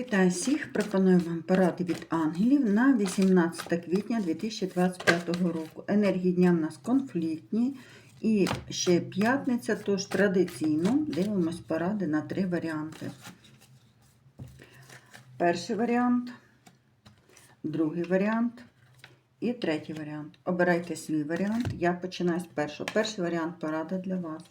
Вітаю всіх! Пропоную вам поради від ангелів на 18 квітня 2025 року. Енергії дня в нас конфліктні і ще п'ятниця, тож традиційно дивимось поради на три варіанти. Перший варіант, другий варіант і третій варіант. Обирайте свій варіант. Я починаю з першого. Перший варіант порада для вас.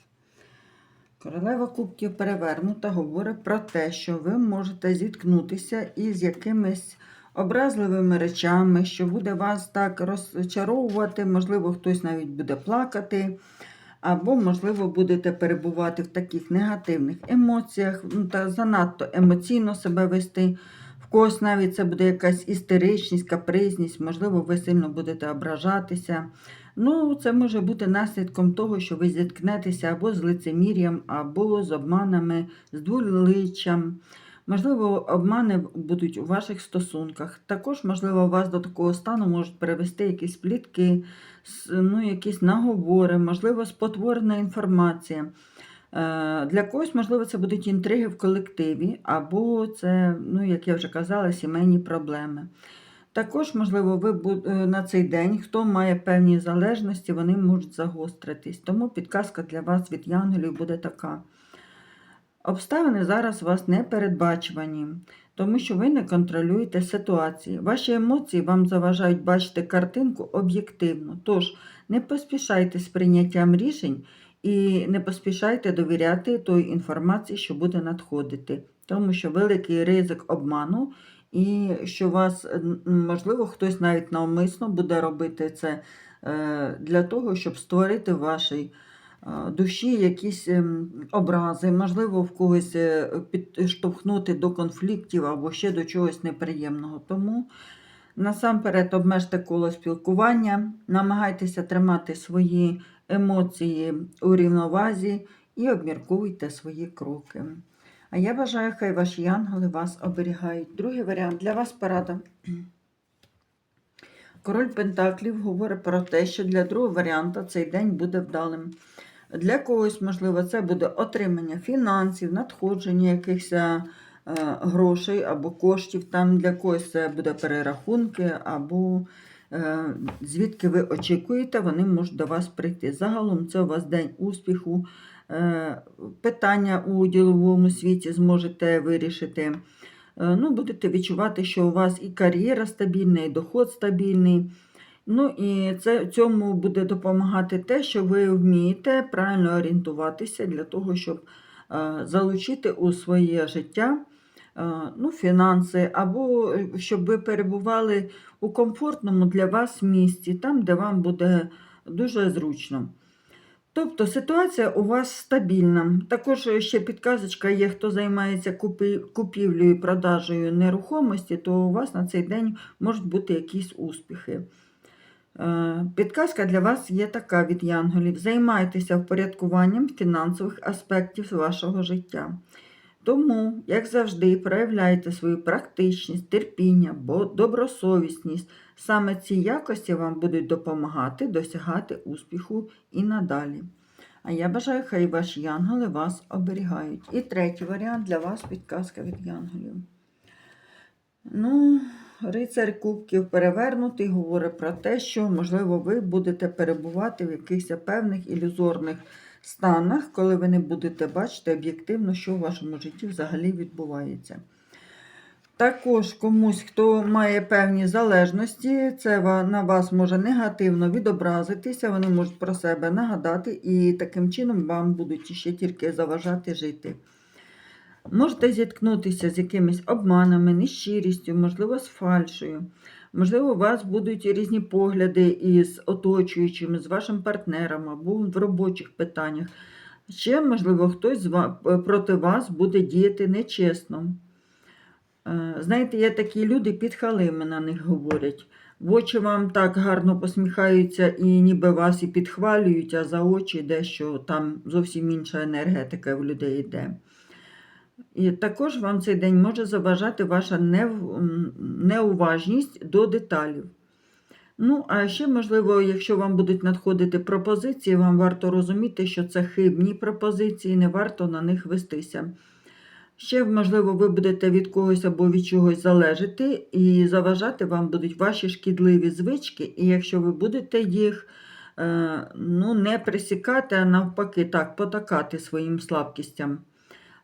Королева Кубків перевернута говорить про те, що ви можете зіткнутися із якимись образливими речами, що буде вас так розчаровувати, можливо, хтось навіть буде плакати, або, можливо, будете перебувати в таких негативних емоціях, та занадто емоційно себе вести. В когось навіть це буде якась істеричність, капризність, можливо, ви сильно будете ображатися. Ну, це може бути наслідком того, що ви зіткнетеся або з лицемір'ям, або з обманами, з дволиччям. Можливо, обмани будуть у ваших стосунках. Також, можливо, вас до такого стану можуть перевести якісь плітки, ну, якісь наговори, можливо, спотворена інформація. Е, Для когось, можливо, це будуть інтриги в колективі, або це, ну, як я вже казала, сімейні проблеми. Також, можливо, ви е, на цей день, хто має певні залежності, вони можуть загостритись. Тому підказка для вас від янголів буде така. Обставини зараз у вас не передбачувані, тому що ви не контролюєте ситуації. Ваші емоції вам заважають бачити картинку об'єктивно. Тож не поспішайте з прийняттям рішень і не поспішайте довіряти той інформації, що буде надходити, тому що великий ризик обману і що вас, можливо, хтось навіть навмисно буде робити це е, для того, щоб створити в вашій е, душі якісь ем, образи, можливо, в когось е, підштовхнути до конфліктів або ще до чогось неприємного. Тому насамперед обмежте коло спілкування, намагайтеся тримати свої емоції у рівновазі і обмірковуйте свої кроки. А я бажаю, хай ваші янголи вас оберігають. Другий варіант для вас порада. Король Пентаклів говорить про те, що для другого варіанта цей день буде вдалим. Для когось, можливо, це буде отримання фінансів, надходження якихось е, грошей або коштів. Там для когось це буде перерахунки, або звідки ви очікуєте, вони можуть до вас прийти. Загалом це у вас день успіху. Е, питання у діловому світі зможете вирішити. Е, Ну, будете відчувати, що у вас і кар'єра стабільна, і доход стабільний. Ну і це цьому буде допомагати те, що ви вмієте правильно орієнтуватися для того, щоб е, залучити у своє життя е, ну, фінанси, або е, щоб ви перебували у комфортному для вас місці, там, де вам буде дуже зручно. Тобто ситуація у вас стабільна. Також ще підказочка є, хто займається купівлею і продажею нерухомості, то у вас на цей день можуть бути якісь успіхи. Е, Підказка для вас є така від янголів. Займайтеся впорядкуванням фінансових аспектів вашого життя. Тому, як завжди, проявляйте свою практичність, терпіння, добросовісність. Саме ці якості вам будуть допомагати досягати успіху і надалі. А я бажаю, хай ваші янголи вас оберігають. І третій варіант для вас підказка від янголів. Ну, рицар Кубків перевернутий говорить про те, що, можливо, ви будете перебувати в якихось певних ілюзорних станах, коли ви не будете бачити об'єктивно, що в вашому житті взагалі відбувається. Також комусь, хто має певні залежності, це на вас може негативно відобразитися, вони можуть про себе нагадати, і таким чином вам будуть ще тільки заважати жити. Можете зіткнутися з якимись обманами, нещирістю, можливо, з фальшою. Можливо, у вас будуть різні погляди із оточуючими, з вашим партнером або в робочих питаннях. Ще, можливо, хтось проти вас буде діяти нечесно. Е, Знаєте, є такі люди, підхалими на них говорять. В очі вам так гарно посміхаються і ніби вас і підхвалюють, а за очі дещо там зовсім інша енергетика в людей йде. І також вам цей день може заважати ваша неуважність до деталів. Ну, а ще, можливо, якщо вам будуть надходити пропозиції, вам варто розуміти, що це хибні пропозиції, не варто на них вестися. Ще, можливо, ви будете від когось або від чогось залежати, і заважати вам будуть ваші шкідливі звички, і якщо ви будете їх е, ну, не присікати, а навпаки, так, потакати своїм слабкістям.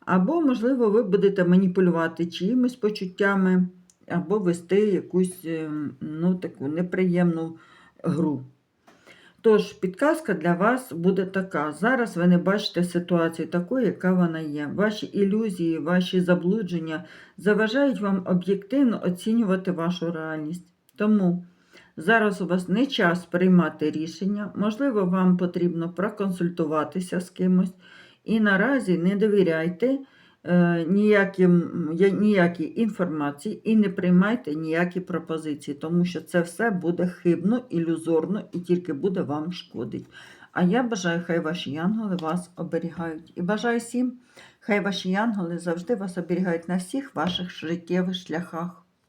Або, можливо, ви будете маніпулювати чиїмись почуттями, або вести якусь е, ну, таку неприємну гру. Тож, підказка для вас буде така. Зараз ви не бачите ситуацію такою, яка вона є. Ваші ілюзії, ваші заблудження заважають вам об'єктивно оцінювати вашу реальність. Тому зараз у вас не час приймати рішення, можливо, вам потрібно проконсультуватися з кимось. І наразі не довіряйте е, ніяким, ніякій інформації і не приймайте ніякі пропозиції, тому що це все буде хибно, ілюзорно і тільки буде вам шкодить. А я бажаю, хай ваші янголи вас оберігають. І бажаю всім, хай ваші янголи завжди вас оберігають на всіх ваших життєвих шляхах.